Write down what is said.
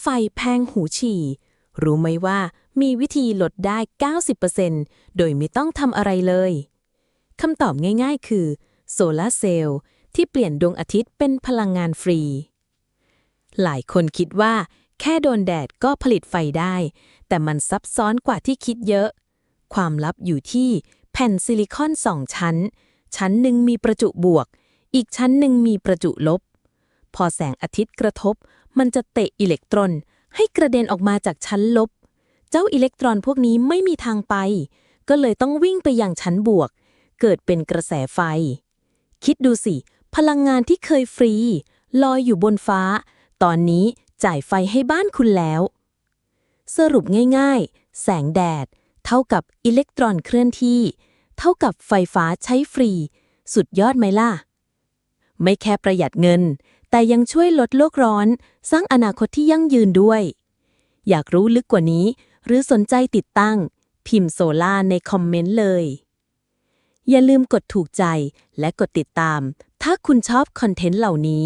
ไฟแพงหูฉี่ รู้ไหมว่ามีวิธีลดได้ 90%โดยไม่ต้องทำอะไรเลย คำตอบง่ายๆ คือโซลาร์เซลล์ที่เปลี่ยนดวงอาทิตย์เป็นพลังงานฟรี หลายคนคิดว่า แค่โดนแดดก็ผลิตไฟได้ แต่มันซับซ้อนกว่าที่คิดเยอะ ความลับอยู่ที่แผ่นซิลิคอนสองชั้น ชั้นหนึ่งมีประจุบวก อีกชั้นหนึ่งมีประจุลบ พอแสงอาทิตย์กระทบ มันจะเตะอิเล็กตรอน ให้กระเด็นออกมาจากชั้นลบ เจ้าอิเล็กตรอนพวกนี้ไม่มีทางไป ก็เลยต้องวิ่งไปยังชั้นบวก เกิดเป็นกระแสไฟ คิดดูสิ พลังงานที่เคยฟรี ลอยอยู่บนฟ้า ตอนนี้จ่ายไฟให้บ้านคุณแล้ว สรุปง่ายๆ แสงแดด เท่ากับอิเล็กตรอนเคลื่อนที่ เท่ากับไฟฟ้าใช้ฟรี สุดยอดไหมล่ะ ไม่แค่ประหยัดเงิน แต่ยังช่วยลดโลกร้อน สร้างอนาคตที่ยั่งยืนด้วย อยากรู้ลึกกว่านี้ หรือสนใจติดตั้ง พิมพ์โซล่าในคอมเมนต์เลย อย่าลืมกดถูกใจและกดติดตาม ถ้าคุณชอบคอนเทนต์เหล่านี้